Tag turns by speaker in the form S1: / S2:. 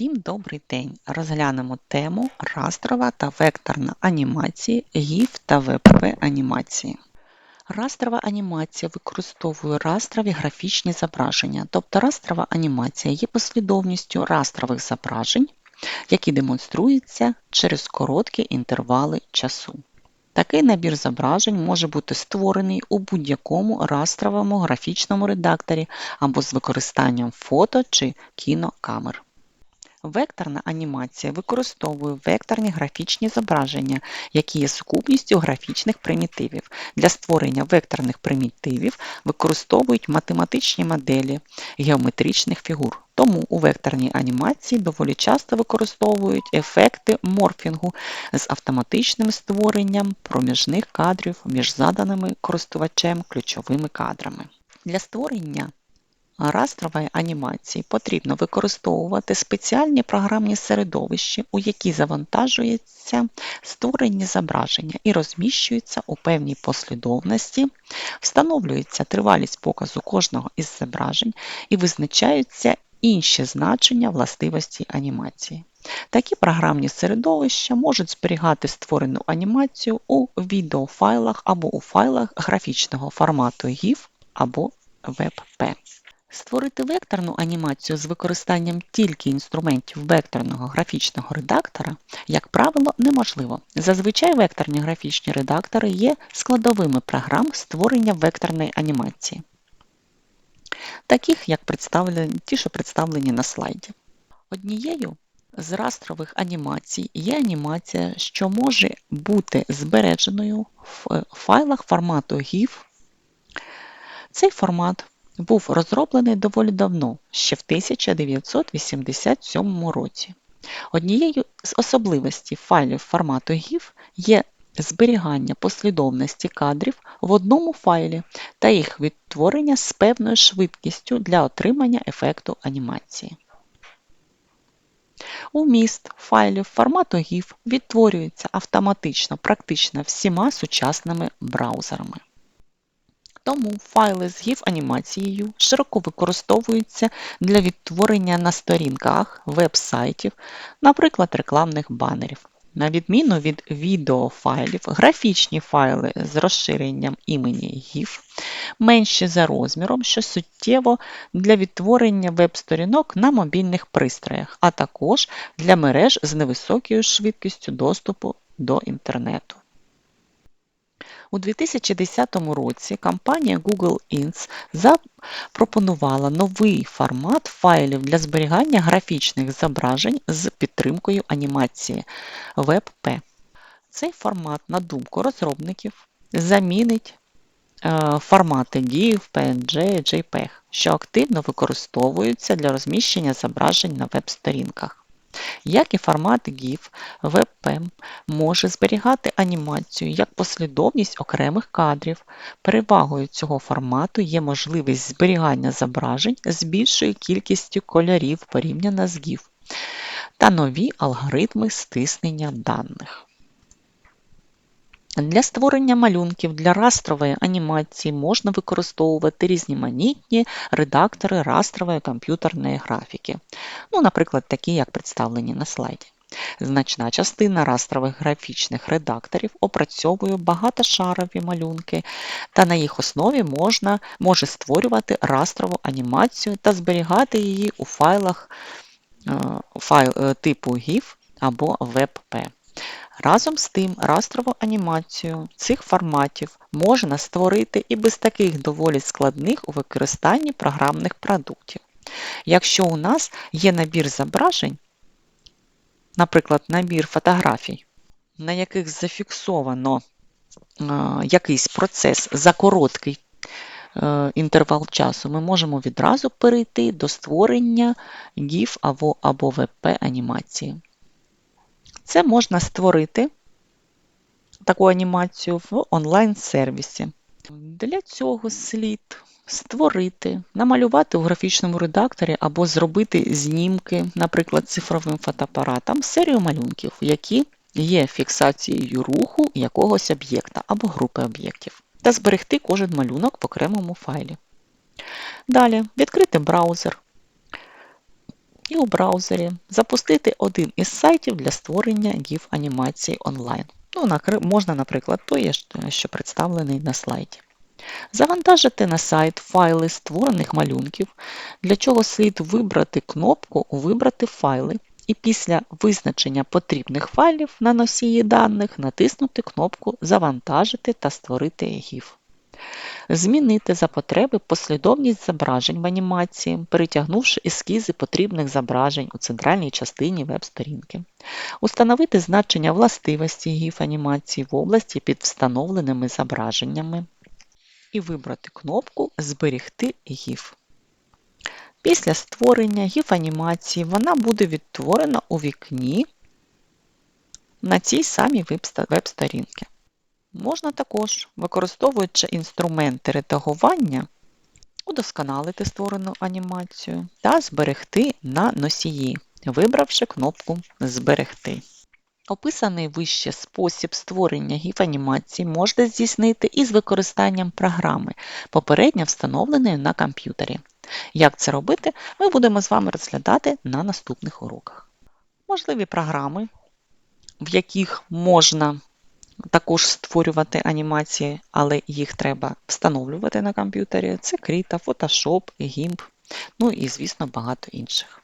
S1: Всім добрий день! Розглянемо тему растрова та векторна анімації GIF та WebP анімації. Растрова анімація використовує растрові графічні зображення, тобто растрова анімація є послідовністю растрових зображень, які демонструються через короткі інтервали часу. Такий набір зображень може бути створений у будь-якому растровому графічному редакторі або з використанням фото чи кінокамер. Векторна анімація використовує векторні графічні зображення, які є сукупністю графічних примітивів. Для створення векторних примітивів використовують математичні моделі геометричних фігур. Тому у векторній анімації доволі часто використовують ефекти морфінгу з автоматичним створенням проміжних кадрів між заданими користувачем ключовими кадрами. Для створення растрової анімації потрібно використовувати спеціальні програмні середовища, у які завантажується створені зображення і розміщуються у певній послідовності, встановлюється тривалість показу кожного із зображень і визначаються інші значення властивості анімації. Такі програмні середовища можуть зберігати створену анімацію у відеофайлах або у файлах графічного формату GIF або WebP. Створити векторну анімацію з використанням тільки інструментів векторного графічного редактора, як правило, неможливо. Зазвичай векторні графічні редактори є складовими програм створення векторної анімації, таких як представлені, ті, що представлені на слайді. Однією з растрових анімацій є анімація, що може бути збереженою в файлах формату GIF. Цей формат був розроблений доволі давно, ще в 1987 році. Однією з особливостей файлів формату GIF є зберігання послідовності кадрів в одному файлі та їх відтворення з певною швидкістю для отримання ефекту анімації. Уміст файлів формату GIF відтворюється автоматично практично всіма сучасними браузерами. Тому файли з GIF-анімацією широко використовуються для відтворення на сторінках веб-сайтів, наприклад, рекламних банерів. На відміну від відеофайлів, графічні файли з розширенням імені GIF менші за розміром, що суттєво для відтворення веб-сторінок на мобільних пристроях, а також для мереж з невисокою швидкістю доступу до інтернету. У 2010 році компанія Google Inc. запропонувала новий формат файлів для зберігання графічних зображень з підтримкою анімації WebP. Цей формат, на думку розробників, замінить е, формати GIF, PNG, JPEG, що активно використовуються для розміщення зображень на веб-сторінках. Як і формат GIF, WebP може зберігати анімацію як послідовність окремих кадрів. Перевагою цього формату є можливість зберігання зображень з більшою кількістю кольорів порівняно з GIF та нові алгоритми стиснення даних. Для створення малюнків для растрової анімації можна використовувати різноманітні редактори растрової комп'ютерної графіки, ну, наприклад, такі, як представлені на слайді. Значна частина растрових графічних редакторів опрацьовує багатошарові малюнки, та на їх основі можна може створювати растрову анімацію та зберігати її у файлах е, файл, е, типу GIF або WebP. Разом з тим, растрову анімацію цих форматів можна створити і без таких доволі складних у використанні програмних продуктів. Якщо у нас є набір зображень, наприклад, набір фотографій, на яких зафіксовано е, якийсь процес за короткий е, інтервал часу, ми можемо відразу перейти до створення GIF або, або WebP анімації. Це можна створити таку анімацію в онлайн-сервісі. Для цього слід створити, намалювати у графічному редакторі або зробити знімки, наприклад, цифровим фотоапаратом, серію малюнків, які є фіксацією руху якогось об'єкта або групи об'єктів, та зберегти кожен малюнок в окремому файлі. Далі відкрити браузер, і у браузері запустити один із сайтів для створення GIF-анімації онлайн. Ну, можна, наприклад, той, що представлений на слайді. Завантажити на сайт файли створених малюнків, для чого слід вибрати кнопку Вибрати файли і після визначення потрібних файлів на носії даних натиснути кнопку Завантажити та створити GIF. Змінити за потреби послідовність зображень в анімації, перетягнувши ескізи потрібних зображень у центральній частині веб-сторінки. Установити значення властивості GIF анімації в області під встановленими зображеннями і вибрати кнопку Зберегти GIF. Після створення GIF-анімації вона буде відтворена у вікні на цій самій веб-сторінці. Можна також, використовуючи інструменти редагування, удосконалити створену анімацію та зберегти на носії, вибравши кнопку Зберегти. Описаний вище спосіб створення GIF-анімації можна здійснити із використанням програми, попередньо встановленої на комп'ютері. Як це робити, ми будемо з вами розглядати на наступних уроках. Можливі програми, в яких можна також створювати анімації, але їх треба встановлювати на комп'ютері. Це Krita, Photoshop, GIMP, ну і, звісно, багато інших.